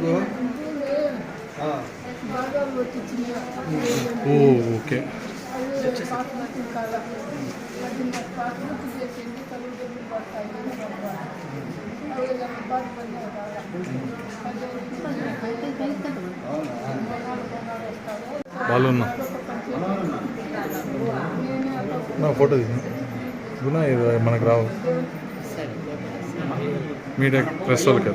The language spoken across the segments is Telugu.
ఎందుకు ఓకే. బాగున్నా నా ఫోటో తీసిన గుణ మనకు రావు. మీడియా ప్రెస్ వాళ్ళకి.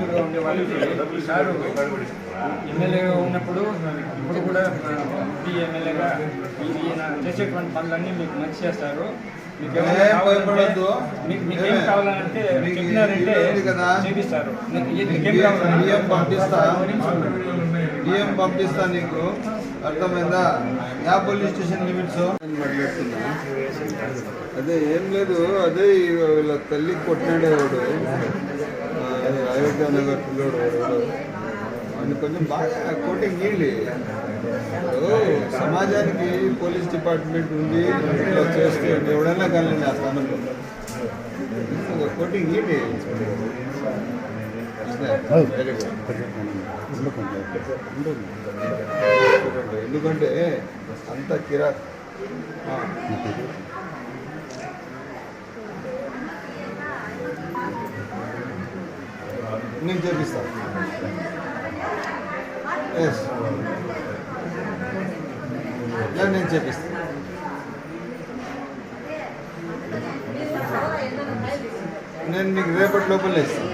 ఎమ్మెల్యేగా ఉన్నప్పుడు ఇప్పుడు కూడా ఎంపీ ఎమ్మెల్యేగా ఈయన చేసేటువంటి పనులన్నీ మీకు మంచి చేస్తారు. మీకు ఏం కావాలంటే- చెప్పినారంటే? చేపిస్తారు. పంపిస్తా. బియ్యం పంపిస్తా నీకు. అర్థమైందా? Yeah police station limits. మాట్లాడుతున్నా అదే ఏం లేదు. అదే వీళ్ళ తల్లి కొట్టినాడే వాడు. ఆ, అయోధ్య నగర్ పిల్లోడు వాడు కొంచెం బాగా కోటింగ్ నీళ్ళు సమాజానికి పోలీస్ డిపార్ట్మెంట్ ఉంది ఇట్లా చేస్తే ఎవడైనా కానీ ఆ స్థానంలో. కోటింగ్ ఇవ్వండి ఎందుకంటే అంత కిరాక్. నేను చేపిస్తాను ఎస్ నేను చేపిస్తాను నేను నీకు రేపటి లోపల ఇస్తాను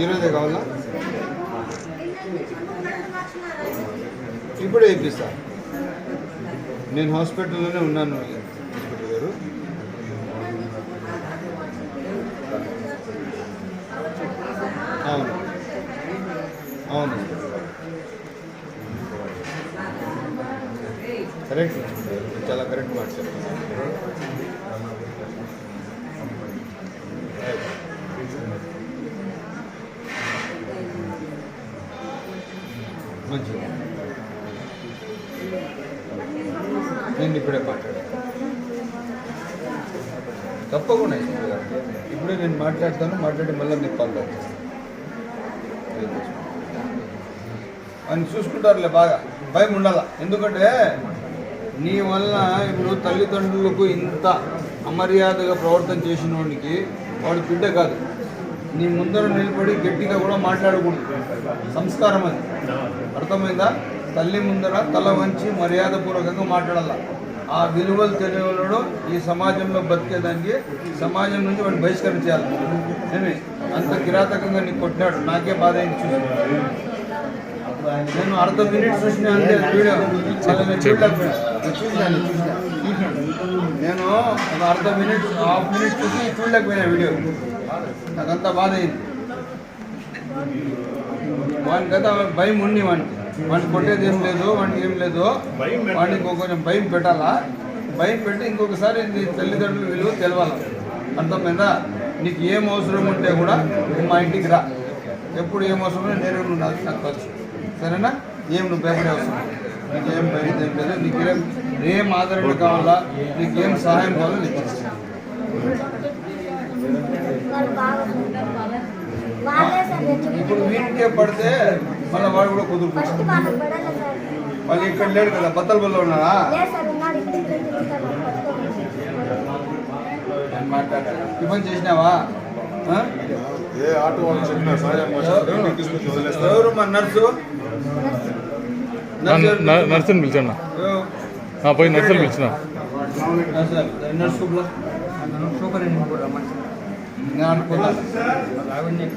ఈరోజే కావాలా ఇప్పుడే ఇప్పిస్తా. నేను హాస్పిటల్లోనే ఉన్నాను. కరెక్ట్ చాలా కరెక్ట్ మాట మంచిది. నేను ఇప్పుడే మాట్లాడతాను. తప్పకుండా ఇప్పుడే నేను మాట్లాడతాను మాట్లాడి మళ్ళీ మీకు కాంటాక్ట్ అని చూసుకుంటారులే బాగా. భయం ఉండాల ఎందుకంటే నీ వల్ల ఇప్పుడు తల్లిదండ్రులకు ఇంత అమర్యాదగా ప్రవర్తన చేసిన వాడికి వాడు బిడ్డ కాదు. నీ ముందర నిలబడి గట్టిగా కూడా మాట్లాడకూడదు. సంస్కారం అది. అర్థమైందా? తల్లి ముందర తల వంచి మర్యాదపూర్వకంగా మాట్లాడాల. ఆ విలువలు తెలియవాడు ఈ సమాజంలో బతికేదానికి సమాజం నుంచి వాడిని బహిష్కరించాలి ఏమి? అంత కిరాతకంగా నీకు కొట్టినాడు. నాకే బాధ అయింది చూసి నేను అర్ధ మినిట్ చూసిన అంతే వీడియో. చూసినాను చూసినా నేను ఒక అర్ధ మినిట్ హాఫ్ మినిట్ చూసి చూడలేకపోయినా వీడియో. నాకంతా బాధ అయింది వానికి కదా భయం ఉండి వానికి. వాడిని కొట్టేది ఏం లేదు వాడికి ఏం లేదు. వాడికి కొంచెం భయం పెట్టాలా? భయం పెట్టి ఇంకొకసారి నీ తల్లిదండ్రుల విలువ తెలవాలి? అర్థమైందా? నీకు ఏం అవసరం ఉంటే కూడా మా ఇంటికి రా. ఎప్పుడు ఏం అవసరం నేను నాకు నాకు సరేనా? ఏం నువ్వు భయపడే అవసరం. నీకు ఏం భయం ఏం లేదు. నీకు ఏం ఏం ఆదరణ కావాలా? నీకు ఏం సహాయం కావాలో నీకు. ఇప్పుడు వీనికే పడితే మళ్ళీ వాడు కూడా కుదురుకుంటాడు మళ్ళీ ఇక్కడ లేడు కదా బత్తల బల్ల ఉన్నాడా టిఫిన్ చేసినావా? ఏ ఆటో వదిలేస్తారు. ఎవరు మా నర్సు? నర్సుని? ఆ, పోయి నర్సుని పిలిచిన. నర్సు నర్సు కూడా సూపరింటెండెంట్ కూడా రమ్మని నేను అనుకున్నా ఆవిడని చెప్పి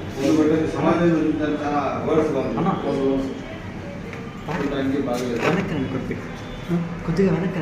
సమాజం గురించి చాలా ఉంది. చూడడానికి బాగలేదు వెనక్కి కొద్దిగా. కొద్దిగా వెనక్కి.